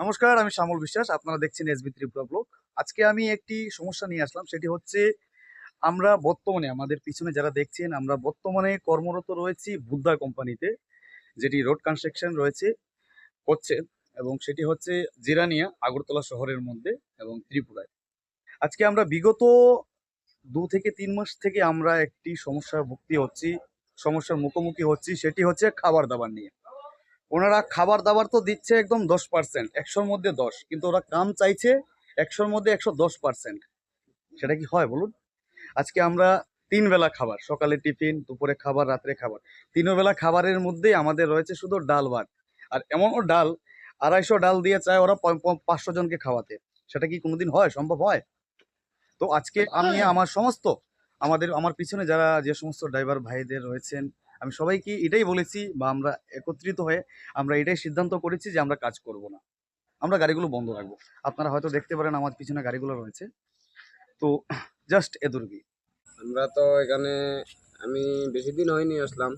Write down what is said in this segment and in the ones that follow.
নমস্কার, আমি শ্যামল বিশ্বাস, আপনারা দেখছেন ত্রিপুরা ব্লগ। আজকে আমি একটি সমস্যা নিয়ে আসলাম, সেটি হচ্ছে আমরা বর্তমানে, আমাদের পিছনে যারা দেখছেন, আমরা বর্তমানে কর্মরত রয়েছি বুদ্ধা কোম্পানিতে, যেটি রোড কনস্ট্রাকশন রয়েছে, করছে, এবং সেটি হচ্ছে জিরানিয়া, আগরতলা শহরের মধ্যে, এবং ত্রিপুরায়। আজকে আমরা বিগত দু থেকে তিন মাস থেকে আমরা একটি সমস্যার ভুক্তি হচ্ছি, সমস্যার মুখোমুখি হচ্ছি, সেটি হচ্ছে খাবার দাবার নিয়ে। ওনারা খাবার দাবার তো দিচ্ছে একদম দশ পার্সেন্ট একশোর মধ্যে দশ। কিন্তু ওরা কাম চাইছে একশোর মধ্যে একশো দশ পার্সেন্ট সেটা কি হয় বলুন? আজকে আমরা তিন বেলা খাবার সকালে টিফিন দুপুরে খাবার রাত্রে খাবার। তিন বেলা খাবারের মধ্যেই আমাদের রয়েছে শুধু ডাল ভাত। আর এমনও ডাল আড়াইশো ডাল দিয়ে চায় ওরা পাঁচশো জনকে খাওয়াতে। সেটা কি কোনোদিন হয়? সম্ভব হয়? তো আজকে আমি আমার সমস্ত আমাদের আমার পিছনে যারা যে সমস্ত ড্রাইভার ভাইদের রয়েছেন আমি সবাইকে এটাই বলেছি বা আমরা একত্রিত হয়ে আমরা এটাই সিদ্ধান্ত করেছি যে আমরা কাজ করব না। আমরা গাড়িগুলো বন্ধ রাখব। আপনারা হয়তো দেখতে পারেন আমার পিছনে গাড়িগুলো রয়েছে। তো জাস্ট এদুর্গি আমরা তো এখানে, আমি বেশি দিন হয়নি আসলাম।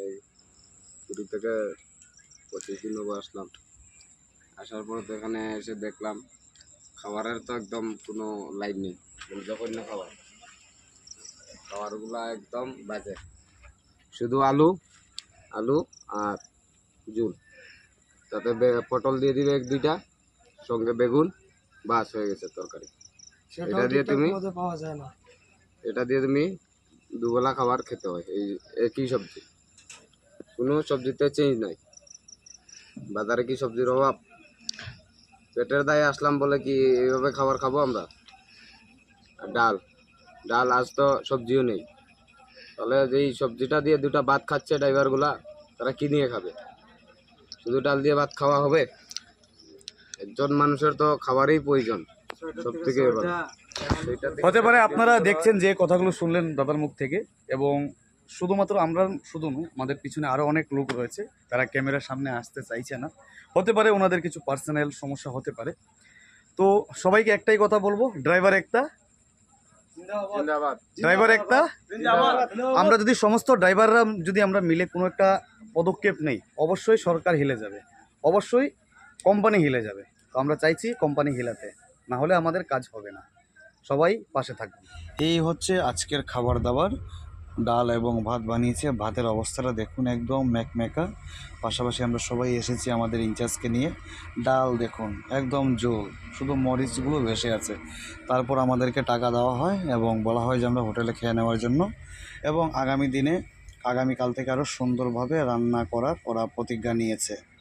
এই পুরী থেকে পঁচিশ দিন হব আসলাম। আসার পর তো এখানে এসে দেখলাম, খাবারের তো একদম কোনো লাইন নেই। যখন খাবার। খাবারগুলো একদম বাজে। শুধু আলু আলু আর জুল। তাতে পটল দিয়ে দিবে এক দুইটা সঙ্গে বেগুন বাস হয়ে গেছে তরকারি। এটা দিয়ে তুমি এটা দিয়ে তুমি দুবেলা খাবার খেতে হয় এই একই সবজি। কোনো সবজিতে চেঞ্জ নাই। বাজারে কি সবজির অভাব? পেটের দায়ে আসলাম বলে কি এইভাবে খাবার খাব আমরা? আর ডাল ডাল আজ তো সবজিও নেই। তাহলে যেই সবজিটা দিয়ে দুটো ভাত খাচ্ছে ড্রাইভারগুলা তারা কি নিয়ে খাবে? শুধু ডাল দিয়ে ভাত খাওয়া হবে? একজন মানুষের তো খাবারই প্রয়োজন সব থেকে হতে পারে আপনারা দেখছেন যে কথাগুলো শুনলেন দাদার মুখ থেকে, এবং শুধুমাত্র আমরা শুধু নয়, আমাদের পিছনে আরও অনেক লোক রয়েছে, তারা ক্যামেরার সামনে আসতে চাইছে না। হতে পারে ওনাদের কিছু পার্সোনাল সমস্যা হতে পারে। তো সবাইকে একটাই কথা বলব ড্রাইভার একটা ড্রাইভার একটা? আমরা যদি সমস্ত ড্রাইভাররা যদি আমরা মিলে কোনো একটা পদক্ষেপ নেই অবশ্যই সরকার হিলে যাবে। অবশ্যই কোম্পানি হিলে যাবে। তো আমরা চাইছি কোম্পানি হিলাতে। না হলে আমাদের কাজ হবে না। সবাই পাশে থাকবে এই হচ্ছে আজকের খাবার দাবার। ডাল এবং ভাত বানিয়েছে। ভাতের অবস্থাটা দেখুন একদম ম্যাকম্যাকা। পাশাপাশি আমরা সবাই এসেছি আমাদের ইনচার্জকে নিয়ে। ডাল দেখুন, একদম জোল। শুধু মরিচগুলো ভেসে আছে। তারপর আমাদেরকে টাকা দেওয়া হয় এবং বলা হয় যে আমরা হোটেলে খেয়ে নেওয়ার জন্য। এবং আগামী দিনে, আগামীকাল থেকে আরও সুন্দরভাবে রান্না করার ওরা প্রতিজ্ঞা নিয়েছে।